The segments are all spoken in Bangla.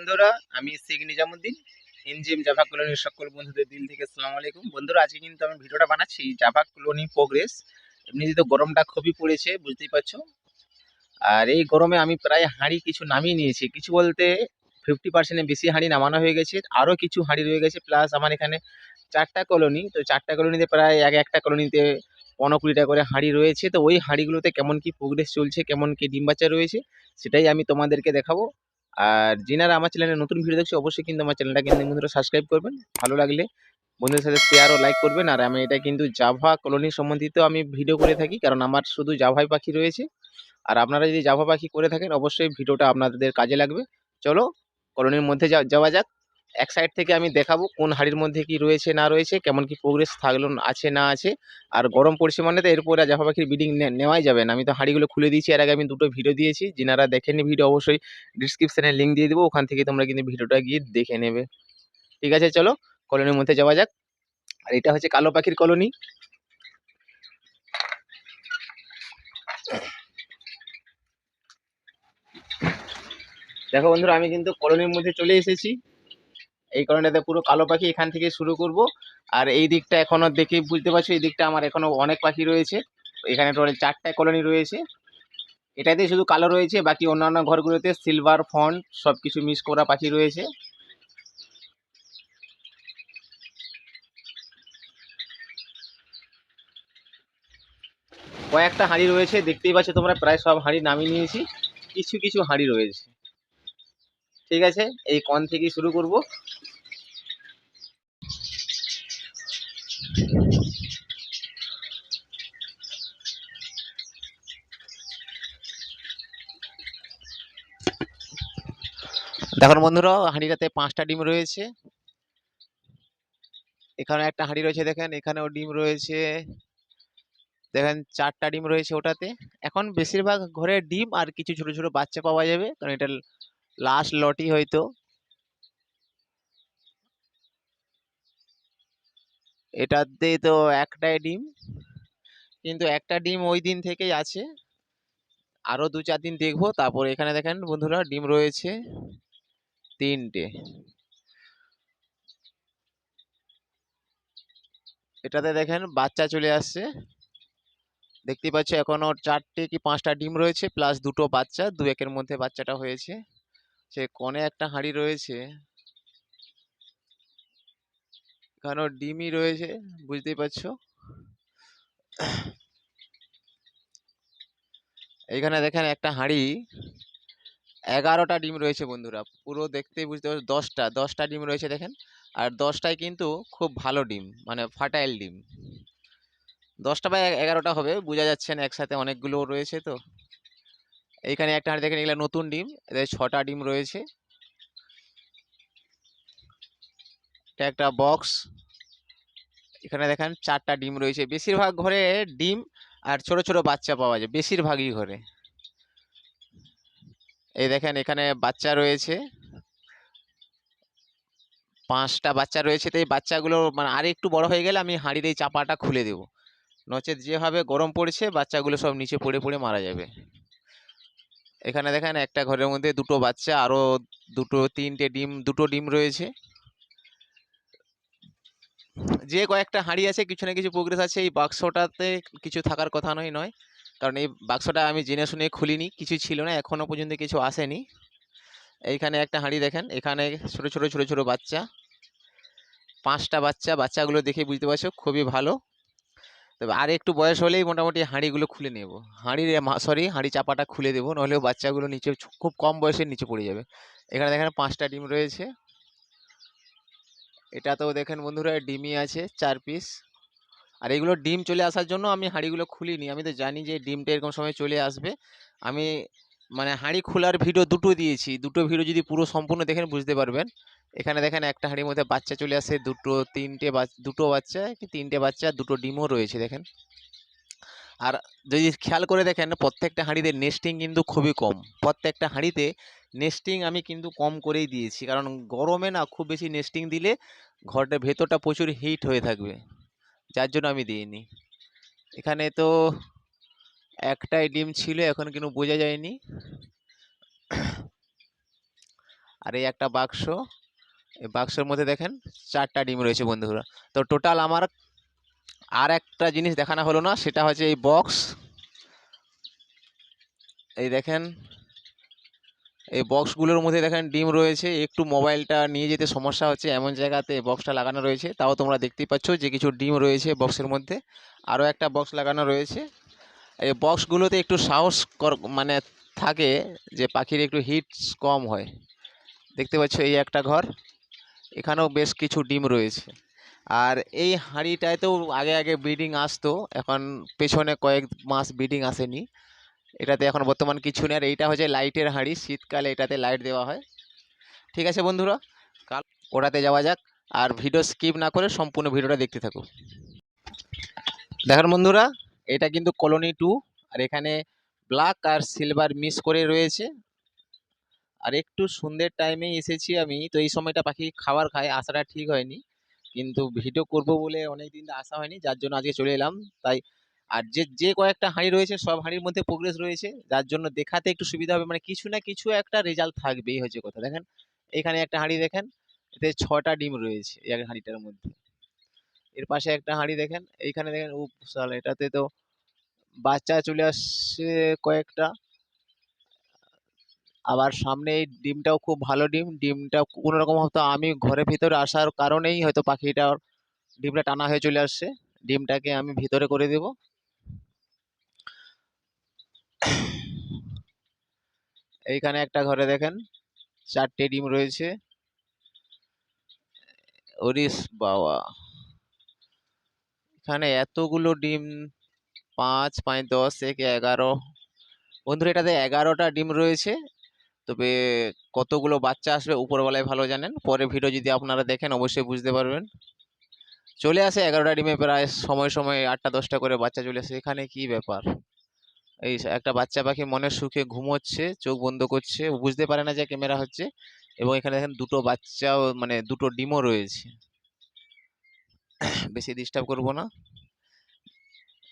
বন্ধুরা, আমি শেখ নিজামুদ্দিন, এনজিএম জাভা কলোনির সকল বন্ধুদের দিল থেকে আসসালামু আলাইকুম। বন্ধুরা, আজকে কিন্তু আমি ভিডিওটা বানাচ্ছি জাভা কলোনি প্রোগ্রেস এমনিতে তো গরমটা খুবই পড়েছে, বুঝতেই পারছ? আর এই গরমে আমি প্রায় হাঁড়ি কিছু নামিয়ে নিয়েছি। কিছু বলতে ফিফটি পার্সেন্টের বেশি হাঁড়ি নামানো হয়ে গেছে আরও কিছু হাঁড়ি রয়ে গেছে প্লাস আমার এখানে চারটা কলোনি। তো চারটা কলোনিতে প্রায় এক একটা কলোনিতে পনেরো কুড়িটা করে হাঁড়ি রয়েছে। তো ওই হাঁড়িগুলোতে কেমন কি প্রোগ্রেস চলছে, কেমন কি বাচ্চা রয়েছে, সেটাই আমি তোমাদেরকে দেখাবো। আর যিনারা আমার চ্যানেলে নতুন ভিডিও দেখছে, অবশ্যই কিন্তু আমার চ্যানেলটা কিন্তু বন্ধুরা সাবস্ক্রাইব করবেন। ভালো লাগলে বন্ধুদের সাথে শেয়ার ও লাইক করবেন। আর আমি এটা কিন্তু জাভা কলোনি সম্বন্ধিত আমি ভিডিও করে থাকি, কারণ আমার শুধু জাভাই পাখি রয়েছে। আর আপনারা যদি জাভা পাখি করে থাকেন, অবশ্যই ভিডিওটা আপনাদের কাজে লাগবে। চলো কলোনির মধ্যে যাওয়া যাক। এক সাইড থেকে আমি দেখাবো কোন হাড়ির মধ্যে কি রয়েছে, না রয়েছে, কেমন কি প্রোগ্রেস থাকল, আছে, না আছে। আর গরম পড়ছে মানে তো এরপরে জাফা পাখির বিডিং নেওয়াই যাবে না। আমি তো হাঁড়িগুলো খুলে দিয়েছি, এর আগে আমি দুটো ভিডিও দিয়েছি। যিনারা দেখেনি ভিডিও অবশ্যই ডিসক্রিপশানে লিঙ্ক দিয়ে দেবো, ওখান থেকে তোমরা কিন্তু ভিডিওটা গিয়ে দেখে নেবে। ঠিক আছে, চলো কলোনির মধ্যে যাওয়া যাক। আর এটা হচ্ছে কালো পাখির কলোনি দেখো বন্ধুরা, আমি কিন্তু কলোনির মধ্যে চলে এসেছি। এই কলোনিটাতে পুরো কালো পাখি এখান থেকে শুরু করব। আর এই দিকটা এখনও দেখে বুঝতে পারছ, এই দিকটা আমার এখনও অনেক পাখি রয়েছে। এখানে টোটাল চারটা কলোনি রয়েছে। এটাতে শুধু কালো রয়েছে, বাকি অন্যান্য ঘরগুলোতে সিলভার ফন্ট সব কিছু মিস করা পাখি রয়েছে। কয়েকটা হাঁড়ি রয়েছে, দেখতেই পাচ্ছ তোমরা, প্রায় সব হাঁড়ি নামিয়ে নিয়েছি। কিছু কিছু হাঁড়ি রয়েছে। ঠিক আছে, এই কন থেকেই শুরু করব। দেখুন বন্ধুরা, হাঁড়িটাতে পাঁচটা ডিম রয়েছে। এখানে একটা হাঁড়ি রয়েছে দেখেন, এখানেও ডিম রয়েছে। দেখেন চারটা ডিম রয়েছে ওটাতে। এখন বেশিরভাগ ঘরে ডিম আর কিছু ছোট ছোট বাচ্চা পাওয়া যাবে, কারণ এটা লাস্ট লটি হয়তো। এটাতে তো একটাই ডিম, কিন্তু একটা ডিম ওই দিন থেকেই আছে। আরও দু চার দিন দেখব, তারপর এখানে দেখেন বন্ধুরা ডিম রয়েছে। তিনটে। এটাতে দেখেন বাচ্চা চলে আসছে। দেখতে পাচ্ছ এখনও চারটে কি পাঁচটা ডিম রয়েছে প্লাস দুটো বাচ্চা দু একের মধ্যে বাচ্চাটা হয়েছে। সে কোণে একটা হাঁড়ি রয়েছে। এখানেও ডিমই রয়েছে, বুঝতেই পারছ? এইখানে দেখেন একটা হাঁড়ি। এগারোটা ডিম রয়েছে বন্ধুরা, পুরো দেখতেই বুঝতে পারছ, দশটা দশটা ডিম রয়েছে দেখেন, আর দশটায় কিন্তু খুব ভালো ডিম মানে ফার্টাইল ডিম। দশটা বা এগারোটা হবে, বোঝা যাচ্ছে না একসাথে অনেকগুলো রয়েছে তো। এইখানে একটা হাঁড়ি দেখেন এগুলো নতুন ডিম, এদের ছটা ডিম রয়েছে। এটা একটা বক্স এখানে দেখেন চারটা ডিম রয়েছে। বেশিরভাগ ঘরে ডিম আর ছোট ছোট বাচ্চা পাওয়া যায়, বেশিরভাগই ঘরে। এই দেখেন এখানে বাচ্চা রয়েছে। পাঁচটা বাচ্চা রয়েছে, তো এই বাচ্চাগুলো মানে আর একটু বড় হয়ে গেলে আমি হাঁড়ির এই চাপাটা খুলে দেবো। নচেত যেভাবে গরম পড়ছে, বাচ্চাগুলো সব নিচে পড়ে পড়ে মারা যাবে। এখানে দেখেন একটা ঘরের মধ্যে দুটো বাচ্চা আরও দুটো, তিনটে ডিম, দুটো ডিম রয়েছে। যে কয়েকটা হাঁড়ি আছে, কিছু না কিছু প্রোগ্রেস আছে, এই বাক্সটাতে কিছু থাকার কথা নয় নয়। কারণ এই বাক্সটা আমি জেনে শুনে খুলিনি, কিছু ছিল না, এখনও পর্যন্ত কিছু আসেনি। এইখানে একটা হাঁড়ি দেখেন, এখানে ছোট ছোট ছোট ছোট বাচ্চা। পাঁচটা বাচ্চা, বাচ্চাগুলো দেখে বুঝতে পারছ, খুবই ভালো। তবে আর একটু বয়স হলেই মোটামুটি হাঁড়িগুলো খুলে নেব। হাঁড়ির সরি হাঁড়ি চাপাটা খুলে দেবো নাহলেও বাচ্চাগুলো নিচে খুব কম বয়সে নিচে পড়ে যাবে। এখানে দেখেন পাঁচটা ডিম রয়েছে। এটাতেও দেখেন বন্ধুরা, ডিমই আছে, চার পিস আর এগুলো ডিম চলে আসার জন্য আমি হাঁড়িগুলো খুলিনি। আমি তো জানি যে ডিমটা এরকম সময় চলে আসবে। আমি মানে হাঁড়ি খোলার ভিডিও দুটো দিয়েছি। দুটো ভিডিও যদি পুরো সম্পূর্ণ দেখেন বুঝতে পারবেন। এখানে দেখেন একটা হাঁড়ির মধ্যে বাচ্চা চলে আসে, দুটো, তিনটে দুটো বাচ্চা, কি তিনটে বাচ্চা, দুটো ডিমও রয়েছে দেখেন। আর যদি খেয়াল করে দেখেন, প্রত্যেকটা হাঁড়িতে নেস্টিং কিন্তু খুবই কম। প্রত্যেকটা হাঁড়িতে নেস্টিং আমি কিন্তু কম করেই দিয়েছি। কারণ গরমে না খুব বেশি নেস্টিং দিলে ঘরটার ভেতরটা প্রচুর হিট হয়ে থাকবে। যার জন্য আমি দিইনি। এখানে তো একটাই ডিম ছিল, এখন কিন্তু বোঝা যায়নি। আর এই একটা বাক্স, এই বাক্সের মধ্যে দেখেন চারটা ডিম রয়েছে বন্ধুরা। তো টোটাল আমার আর একটা জিনিস দেখানো হলো না, সেটা হচ্ছে এই বক্স। এই দেখেন এই বক্সগুলোর মধ্যে দেখেন ডিম রয়েছে, একটু মোবাইলটা নিয়ে যেতে সমস্যা হচ্ছে, এমন জায়গাতে বক্সটা লাগানো রয়েছে, তাও তোমরা দেখতেই পাচ্ছ যে কিছু ডিম রয়েছে বক্সের মধ্যে, আরও একটা বক্স লাগানো রয়েছে। এই বক্সগুলোতে একটু সাহস মানে থাকে যে পাখির একটু হিট কম হয়। দেখতে পাচ্ছ এই একটা ঘর, এখানেও বেশ কিছু ডিম রয়েছে। আর এই হাঁড়িটাতেও আগে আগে ব্রিডিং আসতো, এখন পেছনে কয়েক মাস ব্রিডিং আসেনি। এটাতে এখন বর্তমান কিছু নেই। আর এইটা হচ্ছে লাইটের হাঁড়ি, শীতকালে এটাতে লাইট দেওয়া হয়। ঠিক আছে বন্ধুরা, কাল ওটাতে যাওয়া যাক। আর ভিডিও স্কিপ না করে সম্পূর্ণ ভিডিওটা দেখতে থাকো। দেখেন বন্ধুরা, এটা কিন্তু কলোনি টু, আর এখানে ব্ল্যাক আর সিলভার মিস করে রয়েছে। আর একটু সন্ধ্যের টাইমে এসেছি আমি, তো এই সময়টা পাখি খাবার খায়, আসাটা ঠিক হয়নি। কিন্তু ভিডিও করব বলে অনেক দিন আসা হয়নি, যার জন্য আজকে চলে এলাম। তাই আর যে যে কয়েকটা হাঁড়ি রয়েছে, সব হাঁড়ির মধ্যে প্রোগ্রেস রয়েছে। যার জন্য দেখাতে একটু সুবিধা হবে। মানে কিছু না কিছু একটা রেজাল্ট থাকবেই হচ্ছে কথা। দেখেন, এখানে একটা হাঁড়ি দেখেন, এতে ছটা ডিম রয়েছে এই এক হাঁড়িটার মধ্যে। এর পাশে একটা হাঁড়ি দেখেন, এইখানে দেখেন ও সাল এটাতে তো বাচ্চা চলে আসছে কয়েকটা। আবার সামনে এই ডিমটাও খুব ভালো ডিম। ডিমটা কোনো রকম হয়তো আমি ঘরের ভিতরে আসার কারণেই হয়তো পাখিটার ডিমটা টানা হয়ে চলে আসছে। ডিমটাকে আমি ভিতরে করে দেব। এইখানে একটা ঘরে দেখেন, চারটে ডিম রয়েছে। ওরিস বাবা। এখানে এতগুলো ডিম, পাঁচ পাঁচ দশ থেকে এগারো। বন্ধুরা, এটাতে এগারোটা ডিম রয়েছে। তবে কতগুলো বাচ্চা আসবে উপরবেলায় ভালো জানেন। পরে ভিডিও যদি আপনারা দেখেন, অবশ্যই বুঝতে পারবেন। চলে আসে এগারোটা ডিমে প্রায় সময় সময় আটটা দশটা করে বাচ্চা চলে আসে। এখানে কি ব্যাপার? এই একটা বাচ্চা পাখি মনের সুখে ঘুমোচ্ছে, চোখ বন্ধ করছে বুঝতে পারে না যে ক্যামেরা হচ্ছে এবং এখানে দেখেন দুটো বাচ্চাও মানে দুটো ডিমও রয়েছে। বেশি ডিস্টার্ব করব না।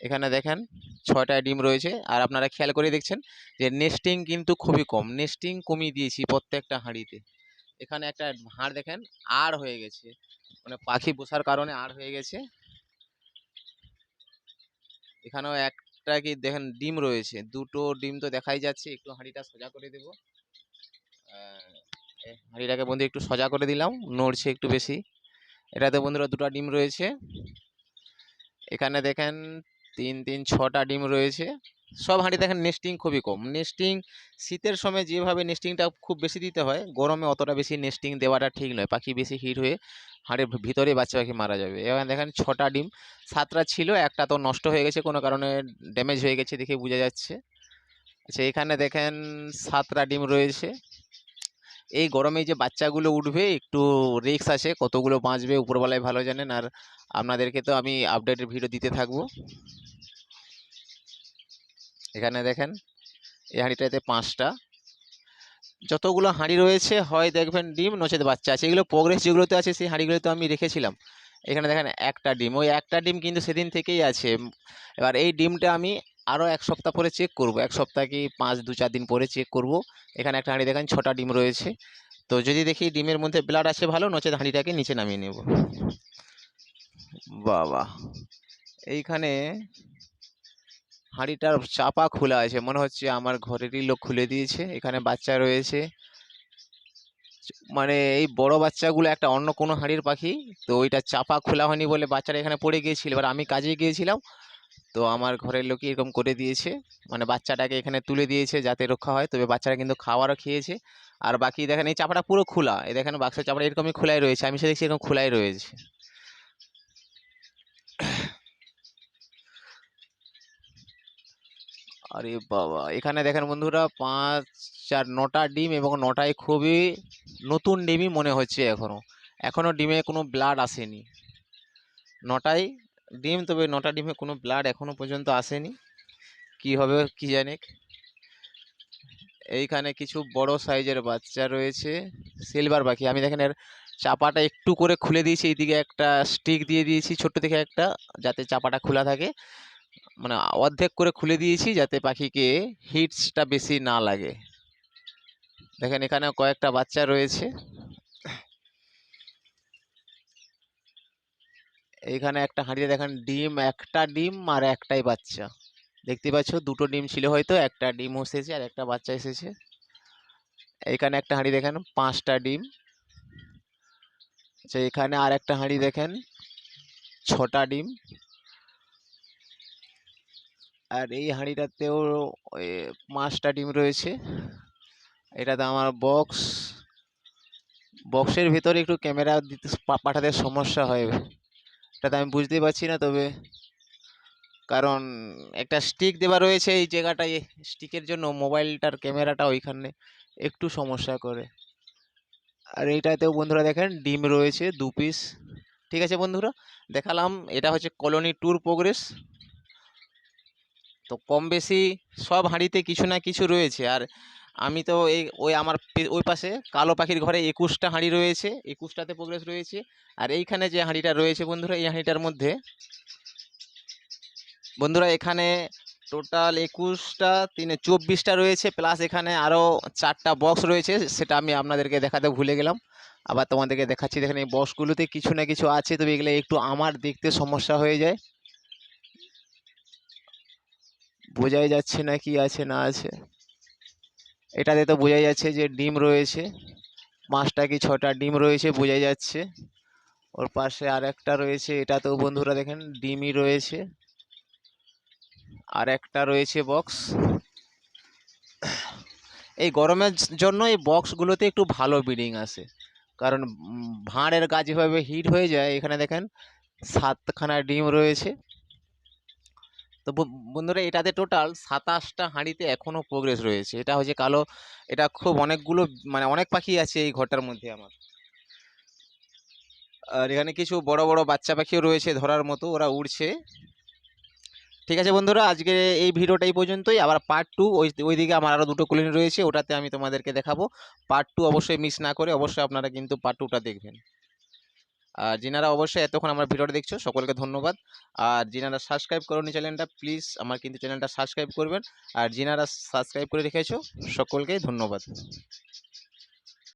এখানে দেখেন ছয়টা ডিম রয়েছে আর আপনারা খেয়াল করে দেখছেন যে নেস্টিং কিন্তু খুবই কম। নেস্টিং কমিয়ে দিয়েছি প্রত্যেকটা হাঁড়িতে। এখানে একটা হাড় দেখেন আর হয়ে গেছে। মানে পাখি বসার কারণে আর হয়ে গেছে। এখানেও একটা কি দেখেন ডিম রয়েছে। দুটো ডিম তো দেখাই যাচ্ছে, একটু হাঁড়িটা সোজা করে দেবো। হাঁড়িটাকে বন্ধু একটু সোজা করে দিলাম, নড়ছে একটু বেশি। এটাতে বন্ধুরা দুটো ডিম রয়েছে। এখানে দেখেন তিন তিন, ছটা ডিম রয়েছে। সব হাঁড়ি দেখেন নেস্টিং খুবই কম। নেস্টিং শীতের সময় যেভাবে নেস্টিংটা খুব বেশি দিতে হয়, গরমে অতটা বেশি নেস্টিং দেওয়াটা ঠিক নয়। পাখি বেশি হিট হয়ে হাড়ের ভিতরে বাচ্চা পাখি মারা যাবে। এবার দেখেন ছটা ডিম, সাতটা ছিল, একটা তো নষ্ট হয়ে গেছে, কোনো কারণে ড্যামেজ হয়ে গেছে দেখে বোঝা যাচ্ছে। আচ্ছা এখানে দেখেন সাতটা ডিম রয়েছে। এই গরমে যে বাচ্চাগুলো উঠবে, একটু রিস্ক আছে কতগুলো বাঁচবে উপরবেলায় ভালো জানেন। আর আপনাদেরকে তো আমি আপডেটের ভিডিও দিতে থাকব। এখানে দেখেন, এই হাঁড়িটাতে পাঁচটা। যতগুলো হাঁড়ি রয়েছে, হয় দেখবেন ডিম, নচেত বাচ্চা আছে। এগুলো প্রোগ্রেস যেগুলোতে আছে, সেই হাঁড়িগুলোতে আমি রেখেছিলাম। এখানে দেখেন একটা ডিম। ওই একটা ডিম কিন্তু সেদিন থেকেই আছে। এবার এই ডিমটা আমি আরও এক সপ্তাহ পরে চেক করব। এক সপ্তাহ কি পাঁচ, দু, চার দিন পরে চেক করব। এখানে একটা হাঁড়ি দেখেন, ছটা ডিম রয়েছে। তো যদি দেখি ডিমের মধ্যে ব্লাড আছে ভালো, নচেত হাঁড়িটাকে নিচে নামিয়ে নেব। বাবা এইখানে হাঁড়িটার চাপা খোলা আছে। মনে হচ্ছে আমার ঘরেরই লোক খুলে দিয়েছে, এখানে বাচ্চা রয়েছে। মানে এই বড় বাচ্চাগুলো একটা অন্য কোনো হাঁড়ির পাখি, তো ওইটা চাপা খোলা হয়নি বলে বাচ্চাটা এখানে পড়ে গিয়েছিল। এবার আমি কাজে গিয়েছিলাম, তো আমার ঘরের লোকই এরকম করে দিয়েছে। মানে বাচ্চাটাকে এখানে তুলে দিয়েছে যাতে রক্ষা হয়, তবে বাচ্চারা কিন্তু খাবারও খেয়েছে। আর বাকি দেখেন এই চাপাটা পুরো খোলা, এই দেখেন বাক্সের চাপাটা এরকমই খোলাই রয়েছে, আমি সে দেখছি এরকম খোলাই রয়েছে। আরে বাবা, এখানে দেখেন বন্ধুরা পাঁচ চার নটা ডিম এবং নটায় খুবই নতুন ডিমই মনে হচ্ছে এখনও। এখনও ডিমে কোনো ব্লাড আসেনি। নটায় ডিম, তবে নটা ডিমে কোনো ব্লাড এখনও পর্যন্ত আসেনি। কি হবে কি জানে। এইখানে কিছু বড় সাইজের বাচ্চা রয়েছে সিলভার পাখি। আমি দেখেন এর চাপাটা একটু করে খুলে দিয়েছি। এইদিকে একটা স্টিক দিয়ে দিয়েছি, ছোট্ট থেকে একটা, যাতে চাপাটা খোলা থাকে। মানে অর্ধেক করে খুলে দিয়েছি যাতে পাখিকে হিটসটা বেশি না লাগে। দেখেন এখানে কয়েকটা বাচ্চা রয়েছে। এইখানে একটা হাঁড়িতে দেখেন ডিম, একটা ডিম আর একটাই বাচ্চা। দেখতে পাচ্ছ দুটো ডিম ছিল হয়তো, একটা ডিম এসেছে আর একটা বাচ্চা এসেছে। এইখানে একটা হাঁড়ি দেখেন, পাঁচটা ডিম। আচ্ছা এখানে আর একটা হাঁড়ি দেখেন, ছটা ডিম। আর এই হাঁড়িটাতেও পাঁচটা ডিম রয়েছে। এটাতে আমার বক্স, বক্সের ভিতরে একটু ক্যামেরা দিতে পাঠাতে সমস্যা হয়। এটাতে আমি বুঝতেই পারছি না তবে। কারণ একটা স্টিক দেওয়া রয়েছে এই জায়গাটায় স্টিকের জন্য মোবাইলটার ক্যামেরাটা ওইখানে একটু সমস্যা করে। আর এইটাতেও বন্ধুরা দেখেন ডিম রয়েছে দু পিস। ঠিক আছে বন্ধুরা, দেখালাম। এটা হচ্ছে কলোনি ট্যুর প্রোগ্রেস। তো কম বেশি সব হাঁড়িতে কিছু না কিছু রয়েছে। আর আমি তো এই, ওই আমার ওই পাশে কালো পাখির ঘরে একুশটা হাঁড়ি রয়েছে, একুশটাতে প্রোগ্রেস রয়েছে। আর এইখানে যে হাঁড়িটা রয়েছে বন্ধুরা, এই হাঁড়িটার মধ্যে বন্ধুরা এখানে টোটাল একুশটা, তিনে চব্বিশটা রয়েছে, প্লাস এখানে আরও চারটা বক্স রয়েছে, সেটা আমি আপনাদেরকে দেখাতে ভুলে গেলাম। আবার তোমাদেরকে দেখাচ্ছি, দেখেন এই বক্সগুলোতে কিছু না কিছু আছে, তবে এগুলো একটু আমার দেখতে সমস্যা হয়ে যায়। বোঝাই যাচ্ছে না কি আছে, না আছে। এটাতে তো বোঝাই যাচ্ছে যে ডিম রয়েছে। পাঁচটা কি ছটা ডিম রয়েছে বোঝাই যাচ্ছে। ওর পাশে আর একটা রয়েছে এটাতেও বন্ধুরা দেখেন, ডিমই রয়েছে। আর একটা রয়েছে বক্স এই গরমের জন্য এই বক্সগুলোতে একটু ভালো বিডিং আসে কারণ ভাঁড়ের গাছ যেভাবে হিট হয়ে যায়, এখানে দেখেন সাতখানা ডিম রয়েছে। তো বন্ধুরা, এটাতে টোটাল সাতাশটা হাঁড়িতে এখনও প্রোগ্রেস রয়েছে। এটা হচ্ছে কালো, এটা খুব অনেকগুলো মানে অনেক পাখি আছে এই ঘরটার মধ্যে আমার। আর এখানে কিছু বড় বড় বাচ্চা পাখিও রয়েছে ধরার মতো, ওরা উড়ছে। ঠিক আছে বন্ধুরা, আজকে এই ভিডিওটা এই পর্যন্তই। আবার পার্ট টু ওই, ওইদিকে আমার আরও দুটো কলোনি রয়েছে, ওটাতে আমি তোমাদেরকে দেখাবো। পার্ট টু অবশ্যই মিস না করে অবশ্যই আপনারা কিন্তু পার্ট টুটা দেখবেন। আর যিনারা অবশ্যই এতক্ষণ আমার ভিডিওটা দেখছ, সকলকে ধন্যবাদ। আর যিনারা সাবস্ক্রাইব করোনি চ্যানেলটা প্লিজ আমার কিন্তু চ্যানেলটা সাবস্ক্রাইব করবেন। আর যিনারা সাবস্ক্রাইব করে রেখেছো, সকলকেই ধন্যবাদ।